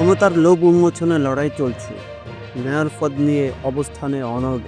ক্ষমতার লোভ উন্মোচনে লড়াই চলছে। মেয়র পদ নিয়ে অবস্থানে অনড়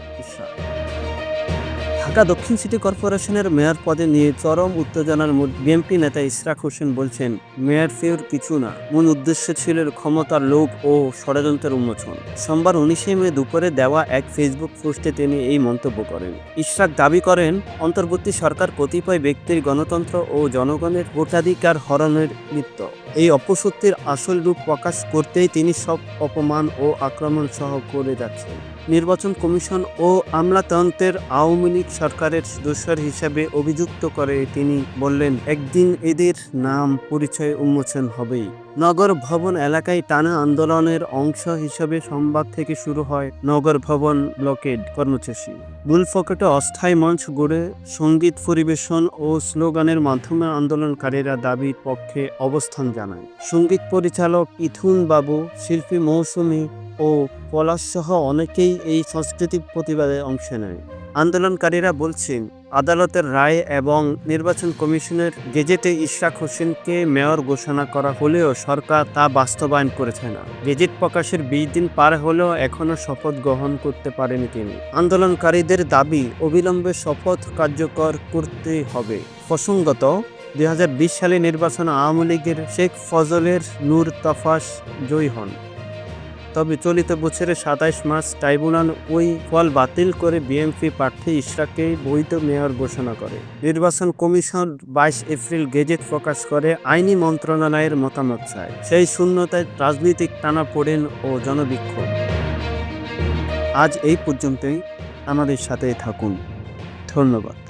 ঢাকা দক্ষিণ সিটি কর্পোরেশনের মেয়র পদে নিয়ে চরম উত্তেজনার মধ্যে বিএনপি নেতা ইশরাক হোসেন বলছেন, মেয়র ফের কিছু না। মূল উদ্দেশ্য ছিল ক্ষমতার লোভ ও ষড়যন্ত্রের উন্মোচন। সোমবার উনিশে মে দুপুরে দেওয়া এক ফেসবুক পোস্টে তিনি এই মন্তব্য করেন। ইশরাক দাবি করেন, অন্তর্বর্তী সরকার কতিপয় ব্যক্তির গণতন্ত্র ও জনগণের ভোটাধিকার হরণের লিপ্ত এই অপসত্যের আসল রূপ প্রকাশ করতেই তিনি সব অপমান ও আক্রমণ সহ করে যাচ্ছেন। নির্বাচন কমিশন ও আমলাতন্ত্রের আওয়ামী লীগ সরকারের সদস্য হিসাবে অভিযুক্ত করে তিনি বললেন, একদিন এদের নাম পরিচয় উন্মোচন হবেই। নগর ভবন এলাকায় টানা আন্দোলনের অংশ হিসেবে সোমবার থেকে শুরু হয় নগর ভবন ব্লকেড কর্মসূচি। বুলফকেটে অস্থায়ী মঞ্চ গড়ে সংগীত পরিবেশন ও স্লোগানের মাধ্যমে আন্দোলনকারীরা দাবির পক্ষে অবস্থান জানায়। সংগীত পরিচালক ইথুন বাবু, শিল্পী মৌসুমী ও পলাশ সহ অনেকেই এই সাংস্কৃতিক প্রতিবাদে অংশ নেয়। আন্দোলনকারীরা বলছেন আদালতের রায় এবং নির্বাচন কমিশনের গেজেটে ইশরাক হোসেনকে মেয়র ঘোষণা করা হলেও সরকার তা বাস্তবায়ন করেছে না। গেজেট প্রকাশের বিশ দিন পার হলেও এখনও শপথ গ্রহণ করতে পারেনি তিনি। আন্দোলনকারীদের দাবি, অবিলম্বে শপথ কার্যকর করতে হবে। প্রসঙ্গত, দুই হাজার বিশ সালে নির্বাচন আওয়ামী লীগের শেখ ফজলের নূর তফাস জয়ী হন। তবে চলিত বছরের সাতাইশ মার্চ ট্রাইব্যুনাল ওই ফল বাতিল করে বিএনপি প্রার্থী ইশরাককে বৈধ মেয়র ঘোষণা করে। নির্বাচন কমিশন বাইশ এপ্রিল গেজেট প্রকাশ করে আইনি মন্ত্রণালয়ের মতামত চায়। সেই শূন্যতায় রাজনৈতিক টানাপোড়েন ও জনবিক্ষোভ। আজ এই পর্যন্তই। আমাদের সাথে থাকুন। ধন্যবাদ।